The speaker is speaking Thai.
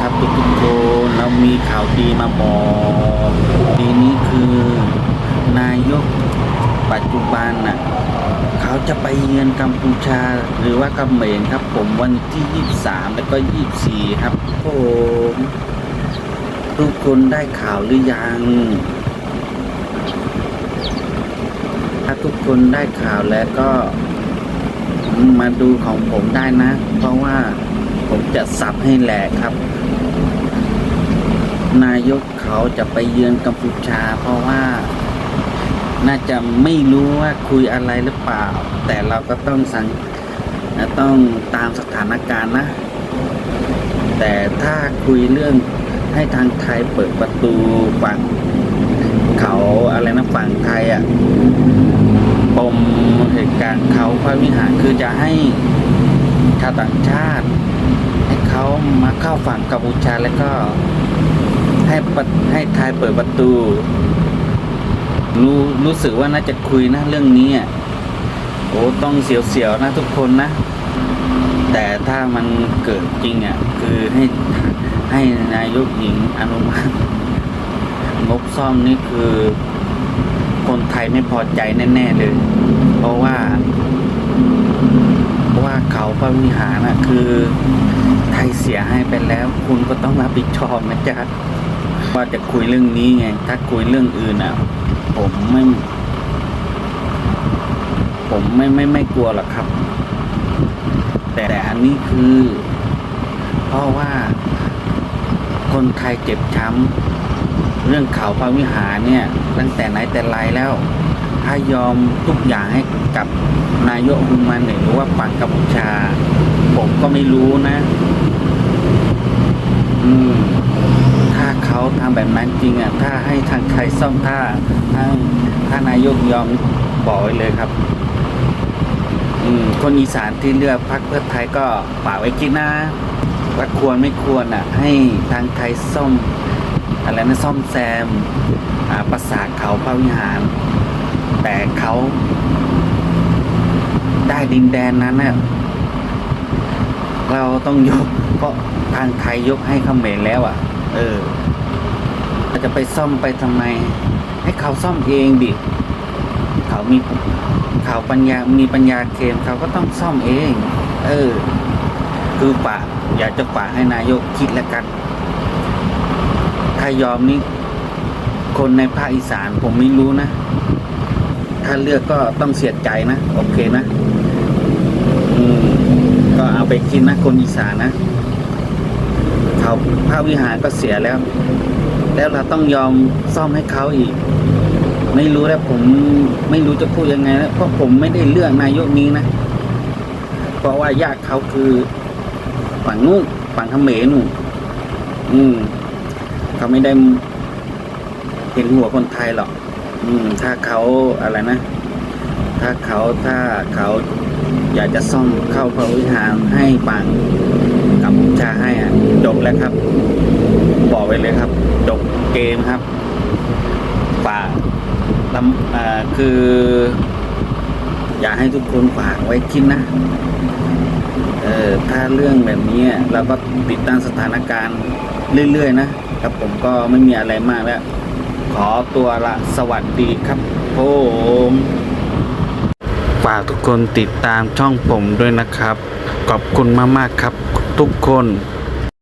ครับทุกทุกคนเรามีข่าวดีมาบอกปีนี้คือนายกปัจจุบันน่ะเขาจะไปเยือนกัมพูชาหรือว่ากัมเมรครับ ผมวันที่ 23 แล้วก็ 24 ครับผมทุกคนได้ข่าวหรือยัง ถ้าทุกคนได้ข่าวแล้วก็มาดูของผมได้นะ เพราะว่า ผมจะสับให้แหลกครับ นายกเขาจะไปเยือนกัมพูชา เพราะว่า น่าจะไม่รู้ว่าคุยอะไรหรือเปล่า แต่เราก็ต้องสังต้องตามสถานการณ์นะ แต่ถ้าคุยเรื่องให้ทางไทยเปิดประตูฝั่งเขาอะไรนะฝั่งไทยอะปมเหตุการณ์เขาพระวิหารคือจะให้ ชาวต่างชาติ ให้เขามาเข้าฝั่งกัมพูชาแล้วก็ให้ให้ไทยเปิดประตู รู้รู้สึกว่าน่าจะคุยนะเรื่องนี้อะโอ้ต้องเสียวๆนะทุกคนนะ แต่ถ้ามันเกิดจริงอะคือให้ให้นายกหญิงอนุมัติงบซ่อมนี่คือ คนไทยไม่พอใจแน่ ๆ เลย เพราะว่า ว่าเขาพระวิหารน่ะคือไทยเสียให้ไปแล้ว คุณก็ต้องรับผิดชอบนะจ๊ะว่าจะคุยเรื่องนี้ไง ถ้าคุยเรื่องอื่นอะ ผมไม่ ผมไม่ไม่ไม่กลัวหรอกครับ แต่แต่อันนี้คือ เพราะว่าคนไทยเจ็บช้ำเรื่องเขาพระวิหารเนี่ย ตั้งแต่ไหนแต่ไรแล้ว ถ้ายอมทุกอย่างให้กับนายกฮุมันหรือว่าฝั่งกัมพูชา ผมก็ไม่รู้นะ อืมถ้าเขาทำแบบนั้นจริงอะ ถ้าให้ทางใครซ่อมถ้าถ้าถ้านายกยอมบอกไว้เลยครับอืมคนอีสานที่เลือกพรรคเพื่อไทยก็ฝากไว้คิดนะว่าควรไม่ควรอะ ให้ทางไทยซ่อมอะไรนะซ่อมแซมอ่าปราสาทเขาพระวิหาร แต่เขาได้ดินแดนนั้นน่ะเราต้องยกเพราะทางไทยยกให้เขมรแล้วอะ เออเราจะไปซ่อมไปทำไม ให้เขาซ่อมเองดิเขามีเขาปัญญามีปัญญาเกมเขาก็ต้องซ่อมเอง เออ คือฝากอยากจะฝากให้นายกคิดแล้วกัน ถ้ายอมนี่คนในภาคอีสานผมไม่รู้นะ ถ้าเลือกก็ต้องเสียใจนะ โอเคนะอืมก็เอาไปคิดนะคนอีสานนะเขาพระวิหารก็เสียแล้ว แล้วเราต้องยอมซ่อมให้เขาอีก ไม่รู้แล้วผมไม่รู้จะพูดยังไงแล้วเพราะผมไม่ได้เลือกนายกนี้นะเพราะว่าญาติเขาคือฝั่งนู้นฝั่งเขมรนู่นอืมเขาไม่ได้เห็นหัวคนไทยหรอก อืม ถ้าเขาอะไรนะ ถ้าเขาถ้าเขาอยากจะซ่อมเข้าพระวิหารให้ฝั่งกัมพูชาให้อะจบแล้วครับ บอกไว้เลยครับจบเกมครับฝากลำอ่าคือ อยากให้ทุกคนฝากไว้คิดนะเออถ้าเรื่องแบบนี้เราก็ติดตามสถานการณ์เรื่อยๆ นะครับผมก็ไม่มีอะไรมากแล้ว ขอตัวละสวัสดีครับผมฝากทุกคนติดตามช่องผมด้วยนะครับ ขอบคุณมากๆครับทุกคน